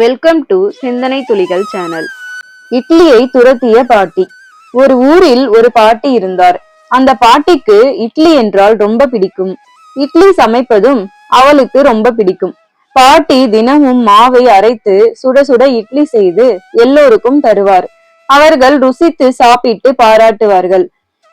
Welcome to சிந்தனை துளிகள் channel இட்லியை துரத்திய பாட்டி. ஒரு ஊரில் ஒரு பாட்டி இருந்தார். அந்த பாட்டிக்கு இட்லி என்றால் ரொம்ப பிடிக்கும். இட்லி சமைப்பதும் அவளுக்கு ரொம்ப பிடிக்கும். பாட்டி தினமும் மாவை அரைத்து சுட சுட இட்லி செய்து எல்லோருக்கும் தருவார். அவர்கள் ருசித்து சாப்பிட்டு பாராட்டுவார்கள்.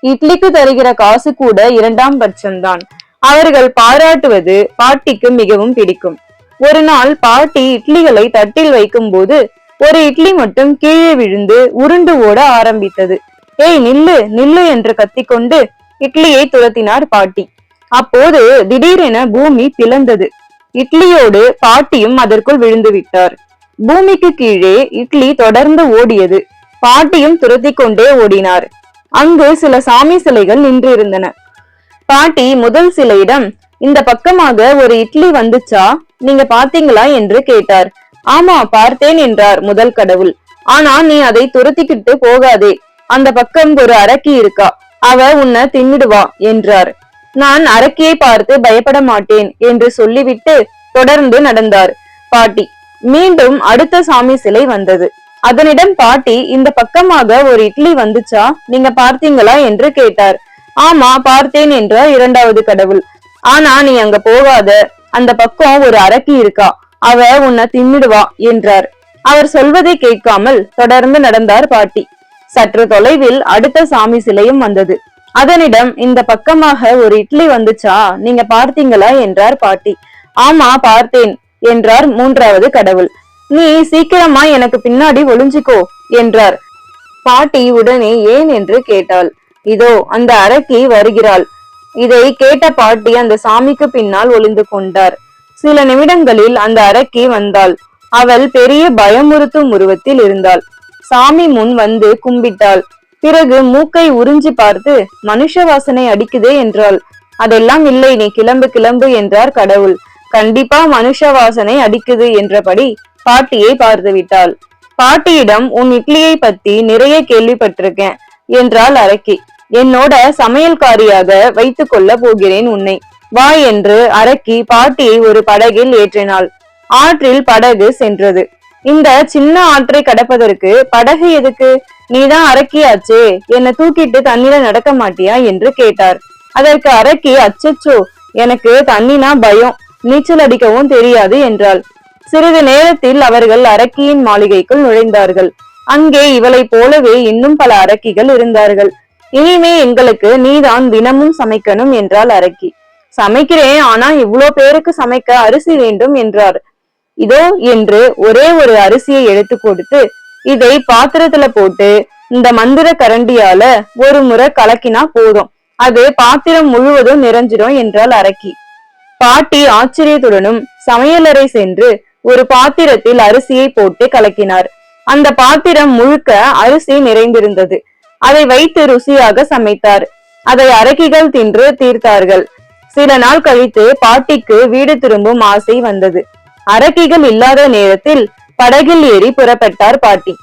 இட்லிக்கு தருகிற காசு கூட இரண்டாம் பட்சம்தான். அவர்கள் பாராட்டுவது பாட்டிக்கு மிகவும் பிடிக்கும். ஒரு நாள் பாட்டி இட்லிகளை தட்டில் வைக்கும் போது ஒரு இட்லி மட்டும் கீழே விழுந்து உருண்டு ஓட ஆரம்பித்தது. ஏய் நில்லு நில்லு என்று கத்திக்கொண்டு இட்லியை துரத்தினார் பாட்டி. அப்போது திடீரென பூமி பிளந்தது. இட்லியோடு பாட்டியும் அதற்குள் விழுந்து விட்டார். பூமிக்கு கீழே இட்லி தொடர்ந்து ஓடியது. பாட்டியும் துரத்தி கொண்டே ஓடினார். அங்கு சில சாமி சிலைகள் நின்றிருந்தன. பாட்டி முதல் சிலையிடம் இந்த பக்கமாக ஒரு இட்லி வந்துச்சா? நீங்க பாத்தீங்களா என்று கேட்டார். ஆமா பார்த்தேன் என்றார் முதல் கடவுள். ஆனா நீ அதை துரத்திக்கிட்டு போகாதே. அந்த பக்கம் ஒரு அரக்கி இருக்கா? அவ உன்னை தின்னுடுவா என்றார். நான் அரக்கியை பார்த்து பயப்பட மாட்டேன் என்று சொல்லிவிட்டு தொடர்ந்து நடந்தார். பாட்டி மீண்டும் அடுத்த சாமி சிலை வந்தது. அதனிடம் பாட்டி இந்த பக்கமாக ஒரு இட்லி வந்துச்சா? நீங்க பார்த்தீங்களா என்று கேட்டார். ஆமா பார்த்தேன் என்றார் இரண்டாவது கடவுள். ஆனா நீ அங்க போகாத. அந்த பக்கம் ஒரு அரக்கி இருக்கா. அவ உன்னை தின்னுடுவா என்றார். அவர் சொல்வதை கேட்காமல் தொடர்ந்து நடந்தார் பாட்டி. சற்று தொலைவில் அடுத்த சாமி சிலையும் வந்தது. அதனிடம் இந்த பக்கமாக ஒரு இட்லி வந்துச்சா? நீங்க பார்த்தீங்களா? என்றார் பாட்டி. ஆமா பார்த்தேன் என்றார் மூன்றாவது கடவுள். நீ சீக்கிரமா எனக்கு பின்னாடி ஒளிஞ்சிக்கோ என்றார். பாட்டி உடனே ஏன்? என்று கேட்டாள். இதோ அந்த அரக்கி வருகிறாள். இதை கேட்ட பாட்டி அந்த சாமிக்கு பின்னால் ஒளிந்து கொண்டார். சில நிமிடங்களில் அந்த அரக்கி வந்தாள். அவள் பெரிய பயமுறுத்தும் உருவத்தில் இருந்தாள். சாமி முன் வந்து கும்பிட்டாள். பிறகு மூக்கை உறிஞ்சி பார்த்து மனுஷ வாசனை அடிக்குதே என்றாள். அதெல்லாம் இல்லை நீ கிளம்பு கிளம்பு என்றார் கடவுள். கண்டிப்பா மனுஷ வாசனை அடிக்குது என்றபடி பாட்டியை பார்த்து விட்டாள். பாட்டியிடம் உன் இட்லியை பத்தி நிறைய கேள்விப்பட்டிருக்கேன் என்றாள் அரக்கி. என்னோட சமையல்காரியாக வைத்துக் கொள்ள போகிறேன் உன்னை. வா என்று அரக்கி பாட்டியை ஒரு படகில் ஏற்றினாள். ஆற்றில் படகு சென்றது. இந்த சின்ன ஆற்றை கடப்பதற்கு படகு எதுக்கு? நீதான் அரக்கியாச்சே. என்னை தூக்கிட்டு தண்ணீர நடக்க மாட்டியா என்று கேட்டார். அதற்கு அரக்கி அச்சச்சோ எனக்கு தண்ணினா பயம். நீச்சல் அடிக்கவும் தெரியாது என்றாள். சிறிது நேரத்தில் அவர்கள் அரக்கியின் மாளிகைக்குள் நுழைந்தார்கள். அங்கே இவளைப் போலவே இன்னும் பல அரக்கிகள் இருந்தார்கள். இனிமே எங்களுக்கு நீதான் தினமும் சமைக்கணும் என்றாள் அரக்கி. சமைக்கிறேன் ஆனா இவ்ளோ பேருக்கு சமைக்க அரிசி வேண்டும் என்றார். இதோ என்று ஒரே ஒரு அரிசியை எடுத்து கொடுத்து இதை பாத்திரத்துல போட்டு இந்த மந்திர கரண்டியால ஒரு முறை கலக்கினா போதும். அது பாத்திரம் முழுவதும் நிறைஞ்சிடும் என்றாள் அரக்கி. பாட்டி ஆச்சரியத்துடனும் சமையலறை சென்று ஒரு பாத்திரத்தில் அரிசியை போட்டு கலக்கினார். அந்த பாத்திரம் முழுக்க அரிசி நிறைந்திருந்தது. அதை வைத்து ருசியாக சமைத்தார். அதை அரக்கிகள் தின்று தீர்த்தார்கள். சில நாள் கழித்து பாட்டிக்கு வீடு திரும்பும் ஆசை வந்தது. அரக்கிகள் இல்லாத நேரத்தில் படகில் ஏறி புறப்பட்டார் பாட்டி.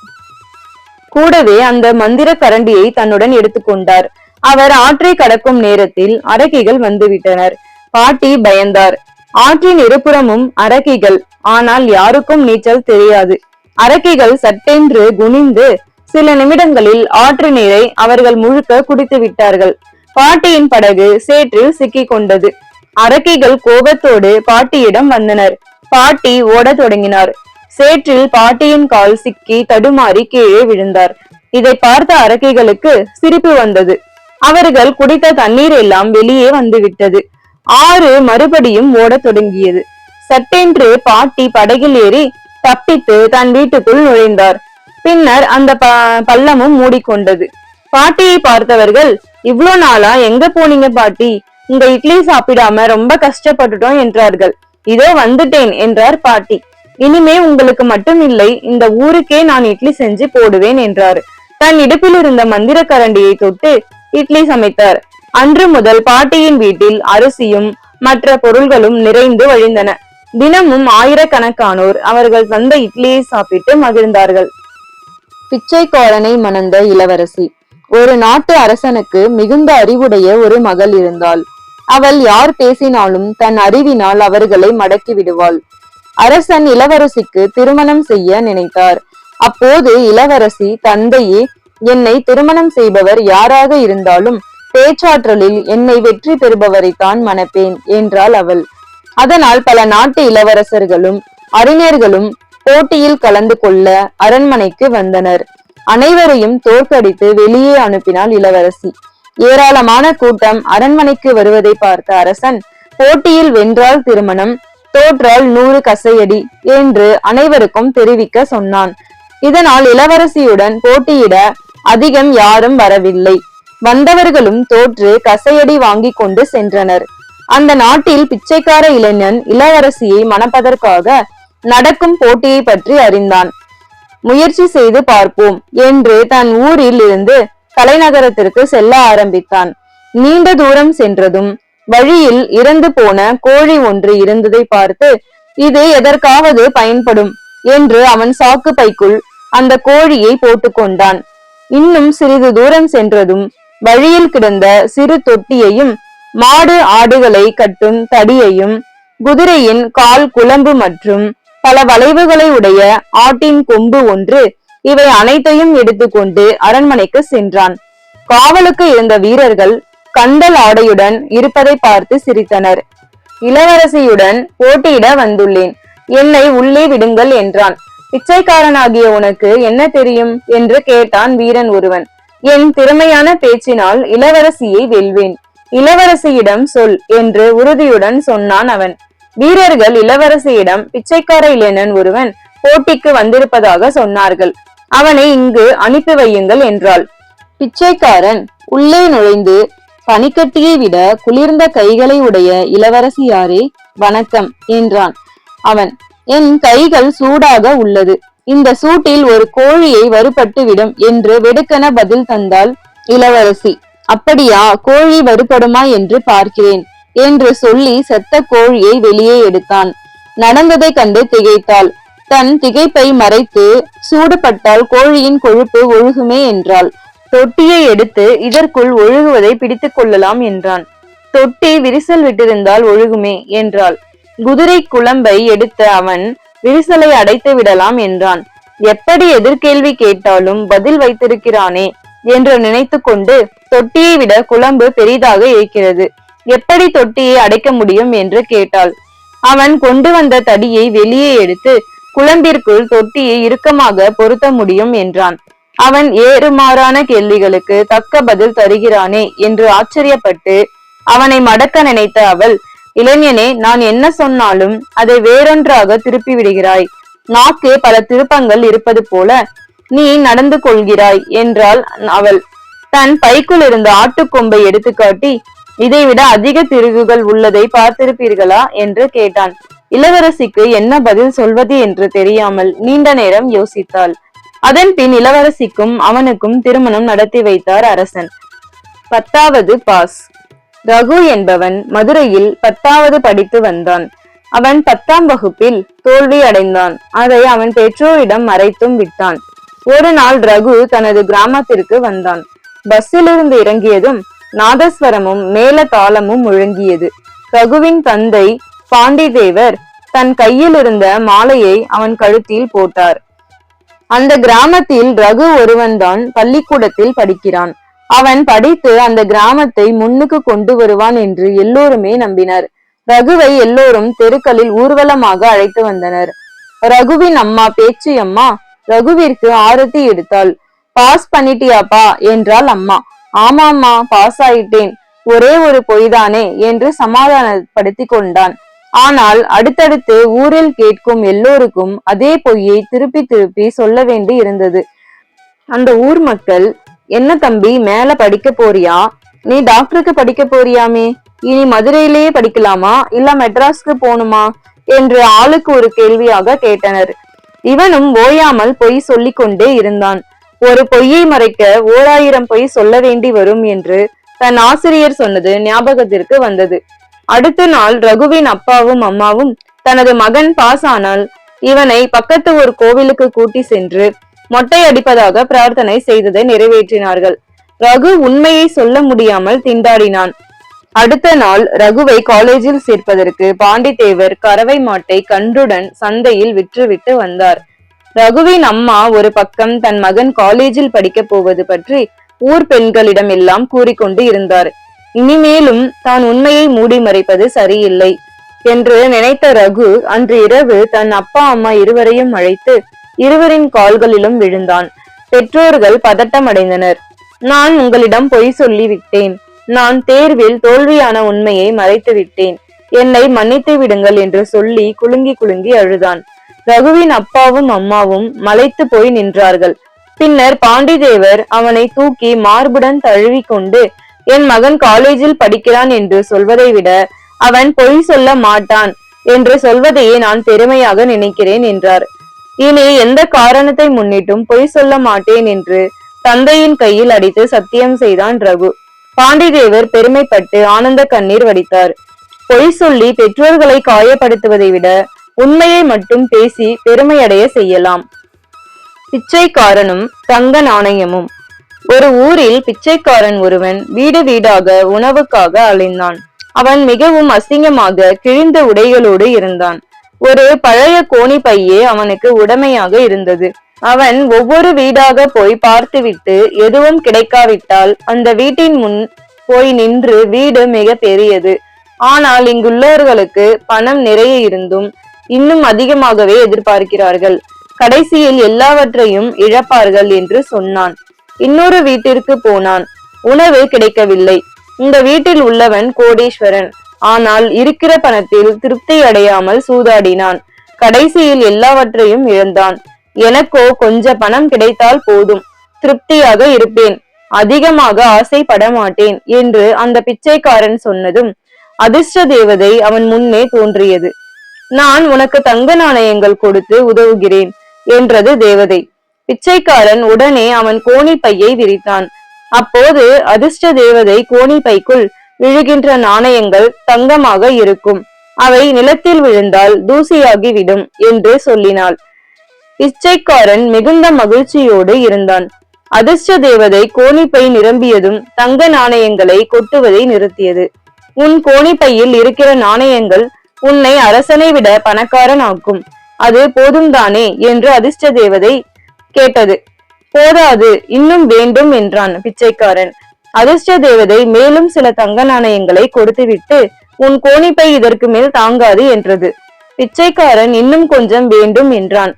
கூடவே அந்த மந்திர கரண்டியை தன்னுடன் எடுத்துக்கொண்டார் அவர் ஆற்றை கடக்கும் நேரத்தில் அரக்கிகள் வந்துவிட்டனர். பாட்டி பயந்தார். ஆற்றின் இருபுறமும் அரக்கிகள். ஆனால் யாருக்கும் நீச்சல் தெரியாது. அரக்கிகள் சட்டென்று குனிந்து சில நிமிடங்களில் ஆற்று நீரை அவர்கள் முழுக்க குடித்து விட்டார்கள். பாட்டியின் படகு சேற்றில் சிக்கிக் கொண்டது அரக்கிகள் கோபத்தோடு பாட்டியிடம் வந்தனர். பாட்டி ஓடத் தொடங்கினார். சேற்றில் பாட்டியின் கால் சிக்கி தடுமாறி கீழே விழுந்தார். இதை பார்த்த அரக்கிகளுக்கு சிரிப்பு வந்தது. அவர்கள் குடித்த தண்ணீர் எல்லாம் வெளியே வந்துவிட்டது. ஆறு மறுபடியும் ஓடத் தொடங்கியது. சட்டென்று பாட்டி படகில் ஏறி தப்பித்து தன் வீட்டுக்குள் நுழைந்தார். பின்னர் அந்த ப- பள்ளமும் மூடிக்கொண்டது. பாட்டியை பார்த்தவர்கள் இவ்வளோ நாளா எங்க போனீங்க பாட்டி? உங்க இட்லி சாப்பிடாம ரொம்ப கஷ்டப்பட்டுட்டோம் என்றார்கள். இதோ வந்துட்டேன் என்றார் பாட்டி. இனிமே உங்களுக்கு மட்டும் இல்லை இந்த ஊருக்கே நான் இட்லி செஞ்சு போடுவேன் என்றார். தன் இடுப்பில் இருந்த மந்திர கரண்டியை தொட்டு இட்லி சமைத்தார். அன்று முதல் பாட்டியின் வீட்டில் அரிசியும் மற்ற பொருள்களும் நிறைந்து வழிந்தன. தினமும் ஆயிரக்கணக்கானோர் அவர்கள் தந்த இட்லியை சாப்பிட்டு மகிழ்ந்தார்கள். பிச்சைக்காரனை மணந்த இளவரசி. ஒரு நாட்டு அரசனுக்கு மிகுந்த அறிவுடைய ஒரு மகள் இருந்தாள். அவள் யார் பேசினாலும் தன் அறிவினால் அவர்களை மடக்கி விடுவாள். அரசன் இளவரசிக்கு திருமணம் செய்ய நினைத்தார். அப்போது இளவரசி தந்தையே என்னை திருமணம் செய்பவர் யாராக இருந்தாலும் பேச்சாற்றலில் என்னை வெற்றி பெறுபவரைத்தான் மணப்பேன் என்றாள் அவள். அதனால் பல நாட்டு இளவரசர்களும் அறிஞர்களும் போட்டியில் கலந்து கொள்ள அரண்மனைக்கு வந்தனர். அனைவரையும் தோற்கடித்து வெளியே அனுப்பினாள் இளவரசி. ஏராளமான கூட்டம் அரண்மனைக்கு வருவதை பார்த்த அரசன் போட்டியில் வென்றால் திருமணம் தோற்றால் நூறு கசையடி என்று அனைவருக்கும் தெரிவிக்க சொன்னான். இதனால் இளவரசியுடன் போட்டியிட அதிகம் யாரும் வரவில்லை. வந்தவர்களும் தோற்று கசையடி வாங்கி கொண்டு சென்றனர். அந்த நாட்டில் பிச்சைக்கார இளைஞன் இளவரசியை மணப்பதற்காக நடக்கும் போட்டியை பற்றி அறிந்தான். முயற்சி செய்து பார்ப்போம் என்று தன் ஊரில் இருந்து தலைநகரத்திற்கு செல்ல ஆரம்பித்தான். நீண்ட தூரம் சென்றதும் வழியில் இறந்து போன கோழி ஒன்று இருந்ததை பார்த்து இது எதற்காவது பயன்படும் என்று அவன் சாக்கு பைக்குள் அந்த கோழியை போட்டுக்கொண்டான் இன்னும் சிறிது தூரம் சென்றதும் வழியில் கிடந்த சிறு தொட்டியையும் மாடு ஆடுகளை கட்டும் தடியையும் குதிரையின் கால் குழம்பு மற்றும் பல வளைவுகளை உடைய ஆட்டின் கொம்பு ஒன்று. இவை அனைத்தையும் எடுத்துக்கொண்டு அரண்மனைக்கு சென்றான். காவலுக்கு இருந்த வீரர்கள் கண்டல் ஆடையுடன் இருப்பதை பார்த்து சிரித்தனர். இளவரசியுடன் போட்டியிட வந்துள்ளேன். என்னை உள்ளே விடுங்கள் என்றான். பிச்சைக்காரனாகிய உனக்கு என்ன தெரியும்? என்று கேட்டான் வீரன் ஒருவன். என் திறமையான பேச்சினால் இளவரசியை வெல்வேன். இளவரசியிடம் சொல் என்று உறுதியுடன் சொன்னான் அவன். வீரர்கள் இளவரசியிடம் பிச்சைக்கார இளைஞன் ஒருவன் போட்டிக்கு வந்திருப்பதாக சொன்னார்கள். அவனை இங்கு அனுப்பி வையுங்கள் என்றாள். பிச்சைக்காரன் உள்ளே நுழைந்து பனிக்கட்டியை விட குளிர்ந்த கைகளை உடைய இளவரசியாரே வணக்கம் என்றான். அவன் என் கைகள் சூடாக உள்ளது. இந்த சூட்டில் ஒரு கோழியை வறுபட்டு விடும் என்று வெடுக்கென பதில் தந்தாள் இளவரசி. அப்படியா கோழி வறுபடுமா? என்று பார்க்கிறேன். என்று சொல்லி செத்த கோழியை வெளியே எடுத்தான். நடந்ததை கண்டு திகைத்தாள். தன் திகைப்பை மறைத்து சூடுபட்டால் கோழியின் கொழுப்பு ஒழுகுமே என்றாள். தொட்டியை எடுத்து இதற்குள் ஒழுகுவதை பிடித்துக் கொள்ளலாம் என்றான். தொட்டி விரிசல் விட்டிருந்தால் ஒழுகுமே என்றாள். குதிரை குழம்பை எடுத்த அவன் விரிசலை அடைத்து விடலாம் என்றான். எப்படி எதிர்கேள்வி கேட்டாலும் பதில் வைத்திருக்கிறானே என்று நினைத்து கொண்டு தொட்டியை விட குழம்பு பெரிதாக இருக்கிறது. எப்படி தொட்டியை அடைக்க முடியும் என்று கேட்டாள். அவன் கொண்டு வந்த தடியை வெளியே எடுத்து குழம்பிற்குள் தொட்டியை இறுக்கமாக பொருத்த முடியும் என்றான். அவன் ஏறுமாறான கேள்விகளுக்கு தக்க பதில் தருகிறானே என்று ஆச்சரியப்பட்டு அவனை மடக்க நினைத்த அவள் இளைஞனே நான் என்ன சொன்னாலும் அதை வேறொன்றாக திருப்பி விடுகிறாய் நாக்கு பல திருப்பங்கள் இருப்பது போல நீ நடந்து கொள்கிறாய் என்றாள் அவள். தன் பைக்குள் இருந்த ஆட்டுக்கொம்பை எடுத்துக்காட்டி இதைவிட அதிக திருகுகள் உள்ளதை பார்த்திருப்பீர்களா? என்று கேட்டான். இளவரசிக்கு என்ன பதில் சொல்வது என்று தெரியாமல் நீண்ட நேரம் யோசித்தாள். அதன் பின் இளவரசிக்கும் அவனுக்கும் திருமணம் நடத்தி வைத்தார் அரசன். பத்தாவது பாஸ். ரகு என்பவன் மதுரையில் பத்தாவது படித்து வந்தான். அவன் பத்தாம் வகுப்பில் தோல்வி அடைந்தான். அதை அவன் பெற்றோரிடம் மறைத்தும் விட்டான். ஒரு நாள் ரகு தனது கிராமத்திற்கு வந்தான். பஸ்ஸிலிருந்து இறங்கியதும் நாதஸ்வரமும் மேல தாளமும் முழங்கியது. ரகுவின் தந்தை பாண்டிதேவர் தன் கையில் இருந்த மாலையை அவன் கழுத்தில் போட்டார். அந்த கிராமத்தில் ரகு ஒருவன்தான் பள்ளிக்கூடத்தில் படிக்கிறான். அவன் படித்து அந்த கிராமத்தை முன்னுக்கு கொண்டு வருவான் என்று எல்லோருமே நம்பினர். ரகுவை எல்லோரும் தெருக்களில் ஊர்வலமாக அழைத்து வந்தனர். ரகுவின் அம்மா பேச்சு அம்மா ரகுவிற்கு ஆரத்தி எடுத்தாள். பாஸ் பண்ணிட்டியாப்பா? என்றாள் அம்மா. ஆமாம்மா பாஸ் ஆயிட்டேன் ஒரே ஒரு பொய்தானே என்று சமாதானப்படுத்தி கொண்டான். ஆனால் அடுத்தடுத்து ஊரில் கேட்கும் எல்லோருக்கும் அதே பொய்யை திருப்பி திருப்பி சொல்ல வேண்டி இருந்தது. அந்த ஊர் மக்கள் என்ன தம்பி மேல படிக்க போறியா? நீ டாக்டருக்கு படிக்க போறியாமே? இனி மதுரையிலேயே படிக்கலாமா? இல்ல மெட்ராஸ்க்கு போகணுமா? என்று ஆளுக்கு ஒரு கேள்வியாக கேட்டனர். இவனும் ஓயாமல் பொய் சொல்லிக் கொண்டே இருந்தான். ஒரு பொய்யை மறைக்க ஓராயிரம் பொய் சொல்ல வேண்டி வரும் என்று தன் ஆசிரியர் சொன்னது ஞாபகத்திற்கு வந்தது. அடுத்த நாள் ரகுவின் அப்பாவும் அம்மாவும் தனது மகன் பாஸ் ஆனால் இவனை பக்கத்து ஒரு கோவிலுக்கு கூட்டி சென்று மொட்டை அடிப்பதாக பிரார்த்தனை செய்ததை நிறைவேற்றினார்கள். ரகு உண்மையை சொல்ல முடியாமல் திண்டாடினான். அடுத்த நாள் ரகுவை காலேஜில் சேர்ப்பதற்கு பாண்டித்தேவர் கறவை மாட்டை கன்றுடன் சந்தையில் விற்றுவிட்டு வந்தார். ரகுவின் அம்மா ஒரு பக்கம் தன் மகன் காலேஜில் படிக்கப் போவது பற்றி ஊர் பெண்களிடம் எல்லாம் கூறிக்கொண்டு இருந்தார். இனிமேலும் தான் உண்மையை மூடி மறைப்பது சரியில்லை என்று நினைத்த ரகு அன்று இரவு தன் அப்பா அம்மா இருவரையும் அழைத்து இருவரின் கால்களிலும் விழுந்தான். பெற்றோர்கள் பதட்டம் அடைந்தனர் நான் உங்களிடம் பொய் சொல்லி விட்டேன் நான் தேர்வில் தோல்வியான உண்மையை மறைத்து விட்டேன் என்னை மன்னித்து விடுங்கள் என்று சொல்லி குலுங்கி குலுங்கி அழுதான். ரகுவின் அப்பாவும் அம்மாவும் மலைத்து போய் நின்றார்கள். பின்னர் பாண்டிதேவர் அவனை தூக்கி மார்புடன் தழுவி கொண்டு என் மகன் காலேஜில் படிக்கிறான் என்று சொல்வதை விட அவன் பொய் சொல்ல மாட்டான் என்று சொல்வதையே நான் பெருமையாக நினைக்கிறேன் என்றார். இனி எந்த காரணத்தை முன்னிட்டும் பொய் சொல்ல மாட்டேன் என்று தந்தையின் கையில் அடித்து சத்தியம் செய்தான் ரகு. பாண்டிதேவர் பெருமைப்பட்டு ஆனந்த கண்ணீர் வடித்தார். பொய் சொல்லி பெற்றோர்களை காயப்படுத்துவதை விட உண்மையை மட்டும் பேசி பெருமையடைய செய்யலாம். பிச்சைக்காரனும் தங்க நாணயமும். ஒரு ஊரில் பிச்சைக்காரன் ஒருவன் வீடு வீடாக உணவுக்காக அலைந்தான். அவன் மிகவும் அசிங்கமாக கிழிந்த உடைகளோடு இருந்தான். ஒரு பழைய கோணி பையே அவனுக்கு உடமையாக இருந்தது. அவன் ஒவ்வொரு வீடாக போய் பார்த்துவிட்டு எதுவும் கிடைக்காவிட்டால் அந்த வீட்டின் முன் போய் நின்று வீடு மிக பெரியது. ஆனால் இங்குள்ளவர்களுக்கு பணம் நிறைய இருந்தும் இன்னும் அதிகமாகவே எதிர்பார்க்கிறார்கள். கடைசியில் எல்லாவற்றையும் இழப்பார்கள் என்று சொன்னான். இன்னொரு வீட்டிற்கு போனான். உணவு கிடைக்கவில்லை. இந்த வீட்டில் உள்ளவன் கோடீஸ்வரன். ஆனால் இருக்கிற பணத்தில் திருப்தி அடையாமல் சூதாடினான். கடைசியில் எல்லாவற்றையும் இழந்தான். எனக்கோ கொஞ்ச பணம் கிடைத்தால் போதும். திருப்தியாக இருப்பேன். அதிகமாக ஆசைப்பட மாட்டேன் என்று அந்த பிச்சைக்காரன் சொன்னதும் அதிர்ஷ்ட தேவதை அவன் முன்னே தோன்றியது. நான் உனக்கு தங்க நாணயங்கள் கொடுத்து உதவுகிறேன் என்றது தேவதை. பிச்சைக்காரன் உடனே அவன் கோணி பையை விரித்தான். அப்போது அதிர்ஷ்ட தேவதை கோணி பைக்குள் விழுகின்ற நாணயங்கள் தங்கமாக இருக்கும். அவை நிலத்தில் விழுந்தால் தூசியாகிவிடும் என்று சொல்லினாள். பிச்சைக்காரன் மிகுந்த மகிழ்ச்சியோடு இருந்தான். அதிர்ஷ்ட தேவதை கோணிப்பை நிரம்பியதும் தங்க நாணயங்களை கொட்டுவதை நிறுத்தியது. உன் கோணிப்பையில் இருக்கிற நாணயங்கள் உன்னை அரசனை விட பணக்காரன் ஆக்கும் அது போதும் தானே என்று அதிர்ஷ்ட தேவதை கேட்டது. போதாது இன்னும் வேண்டும் என்றான் பிச்சைக்காரன். அதிர்ஷ்ட தேவதை மேலும் சில தங்க நாணயங்களை கொடுத்துவிட்டு உன் கோணிப்பை இதற்கு மேல் தாங்காது என்றது. பிச்சைக்காரன் இன்னும் கொஞ்சம் வேண்டும் என்றான்.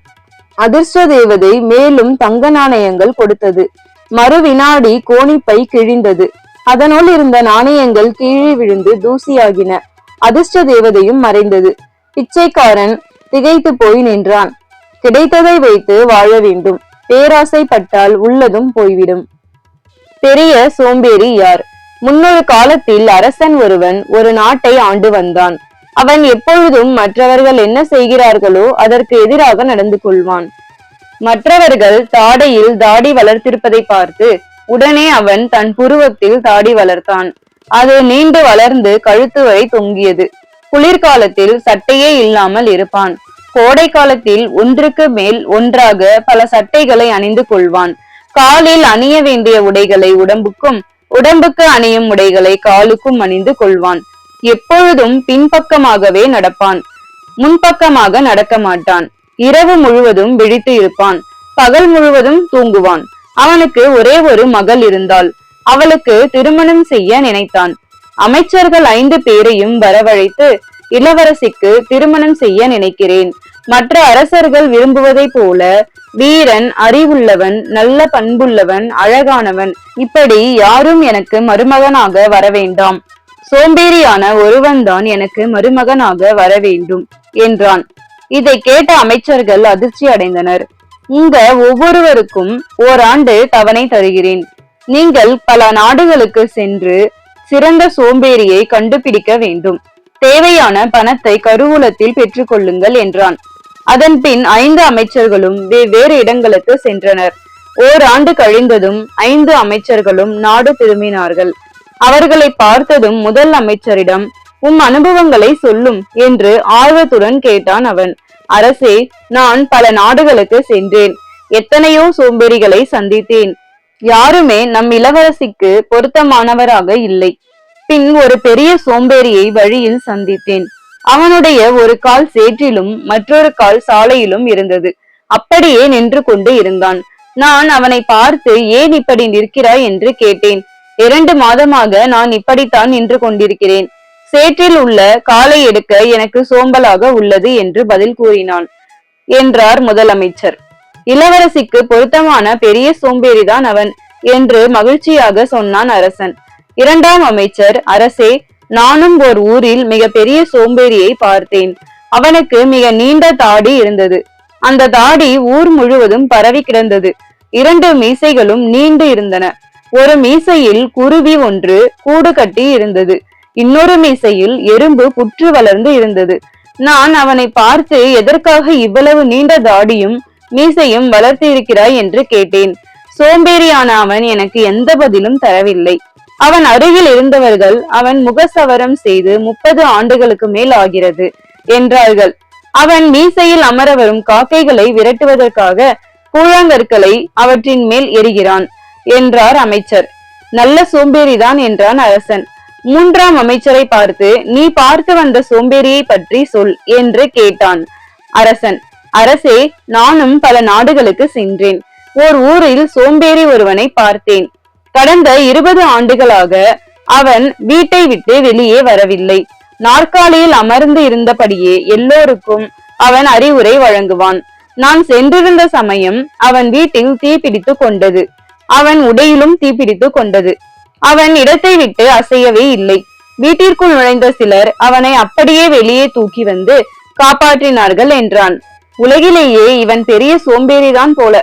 அதிர்ஷ்ட தேவதை மேலும் தங்க நாணயங்கள் கொடுத்தது. மறு வினாடி கோணிப்பை கிழிந்தது. அதனுள் இருந்த நாணயங்கள் கீழே விழுந்து தூசியாகின. அதிர்ஷ்ட தேவதையும் மறைந்தது. பிச்சைக்காரன் திகைத்து போய் நின்றான். கிடைத்ததை வைத்து வாழ வேண்டும். பேராசைப்பட்டால் உள்ளதும் போய்விடும். பெரிய சோம்பேறி யார்? முன்னொரு காலத்தில் அரசன் ஒருவன் ஒரு நாட்டை ஆண்டு வந்தான். அவன் எப்பொழுதும் மற்றவர்கள் என்ன செய்கிறார்களோ அதற்கு எதிராக நடந்து கொள்வான். மற்றவர்கள் தாடையில் தாடி வளர்த்திருப்பதை பார்த்து உடனே அவன் தன் புருவத்தில் தாடி வளர்த்தான். அது நீண்டு வளர்ந்து கழுத்து வரை தொங்கியது. குளிர்காலத்தில் சட்டையே இல்லாமல் இருப்பான். கோடை காலத்தில் ஒன்றுக்கு மேல் ஒன்றாக பல சட்டைகளை அணிந்து கொள்வான். காலில் அணிய வேண்டிய உடைகளை உடம்புக்கும் உடம்புக்கு அணியும் உடைகளை காலுக்கும் அணிந்து கொள்வான். எப்பொழுதும் பின்பக்கமாகவே நடப்பான். முன்பக்கமாக நடக்க மாட்டான். இரவு முழுவதும் விழித்து இருப்பான். பகல் முழுவதும் தூங்குவான். அவனுக்கு ஒரே ஒரு மகள் இருந்தாள் அவளுக்கு திருமணம் செய்ய நினைத்தான். அமைச்சர்கள் ஐந்து பேரையும் வரவழைத்து இளவரசிக்கு திருமணம் செய்ய நினைக்கிறேன். மற்ற அரசர்கள் விரும்புவதைப் போல வீரன் அறிவுள்ளவன் நல்ல பண்புள்ளவன் அழகானவன். இப்படி யாரும் எனக்கு மருமகனாக வரவேண்டாம். சோம்பேறியான ஒருவன்தான் எனக்கு மருமகனாக வர வேண்டும் என்றான். இதை கேட்ட அமைச்சர்கள் அதிர்ச்சி அடைந்தனர் இங்க ஒவ்வொருவருக்கும் ஓராண்டு தவணை தருகிறேன். நீங்கள் பல நாடுகளுக்கு சென்று சிறந்த சோம்பேறியை கண்டுபிடிக்க வேண்டும். தேவையான பணத்தை கருவூலத்தில் பெற்றுக்கொள்ளுங்கள் என்றான். அதன் பின் ஐந்து அமைச்சர்களும் வெவ்வேறு இடங்களுக்கு சென்றனர். ஓராண்டு கழிந்ததும் ஐந்து அமைச்சர்களும் நாடு திரும்பினார்கள். அவர்களை பார்த்ததும் முதல் அமைச்சரிடம் உம் அனுபவங்களை சொல்லும் என்று ஆர்வத்துடன் கேட்டான் அவன். அரசே நான் பல நாடுகளுக்கு சென்றேன். எத்தனையோ சோம்பேறிகளை சந்தித்தேன். யாருமே நம் இளவரசிக்கு பொருத்தமானவராக இல்லை. பின் ஒரு பெரிய சோம்பேறியை வழியில் சந்தித்தேன். அவனுடைய ஒரு கால் சேற்றிலும் மற்றொரு கால் சாலையிலும் இருந்தது. அப்படியே நின்று கொண்டு இருந்தான். நான் அவனை பார்த்து ஏன் இப்படி நிற்கிறாய்? என்று கேட்டேன். இரண்டு மாதமாக நான் இப்படித்தான் நின்று கொண்டிருக்கிறேன். சேற்றில் உள்ள காலை எடுக்க எனக்கு சோம்பலாக உள்ளது என்று பதில் கூறினான். என்றார் முதலமைச்சர். இளவரசிக்கு பொருத்தமான பெரிய சோம்பேறிதான் அவன் என்று மகிழ்ச்சியாக சொன்னான் அரசன். இரண்டாம் அமைச்சர் அரசே நானும் ஒரு ஊரில் மிக பெரிய சோம்பேறியை பார்த்தேன். அவனுக்கு மிக நீண்ட தாடி இருந்தது. அந்த தாடி ஊர் முழுவதும் பரவி கிடந்தது. இரண்டு மீசைகளும் நீண்டு இருந்தன. ஒரு மீசையில் குருவி ஒன்று கூடு கட்டி இருந்தது. இன்னொரு மீசையில் எறும்பு புற்று வளர்ந்து இருந்தது. நான் அவனை பார்த்து எதற்காக இவ்வளவு நீண்ட தாடியும் மீசையும் வளர்த்து இருக்கிறாய் என்று கேட்டேன். சோம்பேறியான அவன் எனக்கு எந்த பதிலும் தரவில்லை. அவன் அருகில் இருந்தவர்கள் அவன் முகசவரம் செய்து முப்பது ஆண்டுகளுக்கு மேல் ஆகிறது என்றார்கள். அவன் மீசையில் அமர வரும் காக்கைகளை விரட்டுவதற்காக கூழாங்கற்களை அவற்றின் மேல் எரிகிறான் என்றார் அமைச்சர். நல்ல சோம்பேறிதான் என்றான் அரசன். மூன்றாம் அமைச்சரை பார்த்து நீ பார்த்து வந்த சோம்பேறியை பற்றி சொல் என்று கேட்டான் அரசன். அரசே நானும் பல நாடுகளுக்கு சென்றேன். ஓர் ஊரில் சோம்பேறி ஒருவனை பார்த்தேன். கடந்த இருபது ஆண்டுகளாக அவன் வீட்டை விட்டு வெளியே வரவில்லை. நாற்காலியில் அமர்ந்து இருந்தபடியே எல்லோருக்கும் அவன் அறிவுரை வழங்குவான். நான் சென்றிருந்த சமயம் அவன் வீட்டில் தீப்பிடித்து கொண்டது. அவன் உடையிலும் தீப்பிடித்து கொண்டது. அவன் இடத்தை விட்டு அசையவே இல்லை. வீட்டிற்குள் நுழைந்த சிலர் அவனை அப்படியே வெளியே தூக்கி வந்து காப்பாற்றினார்கள் என்றான். உலகிலேயே இவன் பெரிய சோம்பேறிதான் போல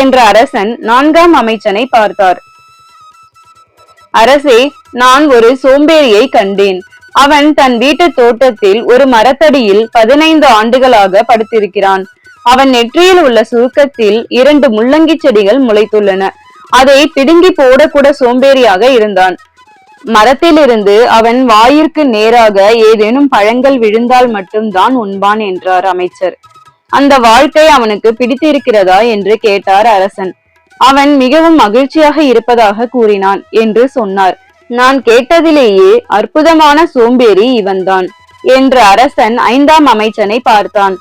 என்ற அரசன் நான்காம் அமைச்சனை பார்த்தார். அரசே நான் ஒரு சோம்பேறியை கண்டேன். அவன் தன் வீட்டு தோட்டத்தில் ஒரு மரத்தடியில் பதினைந்து ஆண்டுகளாக படுத்திருக்கிறான். அவன் நெற்றியில் உள்ள சுருக்கத்தில் இரண்டு முள்ளங்கி செடிகள் முளைத்துள்ளன. அதை பிடுங்கி போடக்கூட சோம்பேறியாக இருந்தான். மரத்திலிருந்து அவன் வாயிற்கு நேராக ஏதேனும் பழங்கள் விழுந்தால் மட்டும்தான் உண்பான் என்றார் அமைச்சர். அந்த வாழ்க்கை அவனுக்கு பிடித்திருக்கிறதா என்று கேட்டார் அரசன். அவன் மிகவும் மகிழ்ச்சியாக இருப்பதாக கூறினான் என்று சொன்னார். நான் கேட்டதிலேயே அற்புதமான சோம்பேறி இவன்தான் என்று அரசன் ஐந்தாம் அமைச்சனை பார்த்தான்.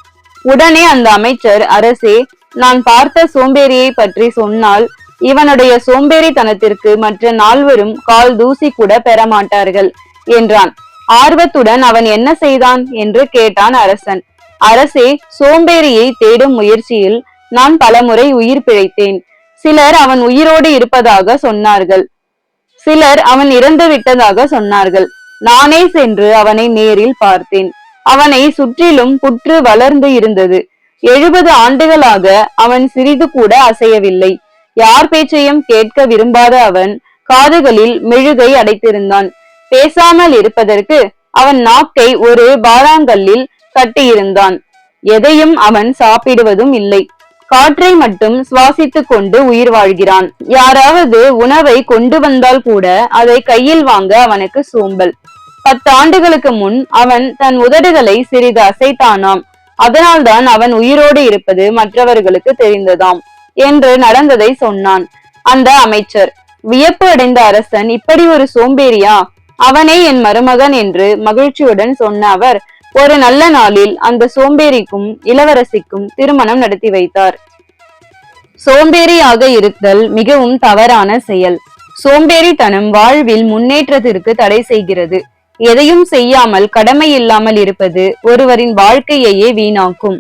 உடனே அந்த அமைச்சர் அரசே நான் பார்த்த சோம்பேறியை பற்றி சொன்னால் இவனுடைய சோம்பேறித்தனத்திற்கு மற்ற நால்வரும் கால் தூசி கூட பெறமாட்டார்கள் என்றான். ஆர்வத்துடன் அவன் என்ன செய்தான் என்று கேட்டான் அரசன். அரசே சோம்பேறியை தேடும் முயற்சியில் நான் பலமுறை உயிர் பிழைத்தேன். சிலர் அவன் உயிரோடு இருப்பதாக சொன்னார்கள். சிலர் அவன் இறந்து விட்டதாக சொன்னார்கள். நானே சென்று அவனை நேரில் பார்த்தேன். அவனை சுற்றிலும் புற்று வளர்ந்து இருந்தது. எழுபது ஆண்டுகளாக அவன் சிறிது கூட அசையவில்லை. யார் பேச்சையும் கேட்க விரும்பாத அவன் காதுகளில் மெழுகை அடைத்திருந்தான். பேசாமல் இருப்பதற்கு அவன் நாக்கை ஒரு பாறாங்கல்லில் கட்டியிருந்தான். எதையும் அவன் சாப்பிடுவதும் இல்லை. காற்றை மட்டும் சுவாசித்துக் கொண்டு உயிர் வாழ்கிறான். யாராவது உணவை கொண்டு வந்தால் கூட அதை கையில் வாங்க அவனுக்கு சோம்பல். பத்தாண்டுகளுக்கு முன் அவன் தன் உதடுகளை சிறிது அசைத்தானாம். அதனால்தான் அவன் உயிரோடு இருப்பது மற்றவர்களுக்கு தெரிந்ததாம் என்று நடந்ததை சொன்னான் அந்த அமைச்சர். வியப்பு அடைந்த அரசன் இப்படி ஒரு சோம்பேறியா? அவனே என் மருமகன் என்று மகிழ்ச்சியுடன் சொன்ன அவர் ஒரு நல்ல நாளில் அந்த சோம்பேறிக்கும் இளவரசிக்கும் திருமணம் நடத்தி வைத்தார். சோம்பேறியாக இருத்தல் மிகவும் தவறான செயல். சோம்பேறித்தனம் வாழ்வில் முன்னேற்றத்திற்கு தடை செய்கிறது. எதையும் செய்யாமல் கடமை இல்லாமல் இருப்பது ஒருவரின் வாழ்க்கையையே வீணாக்கும்.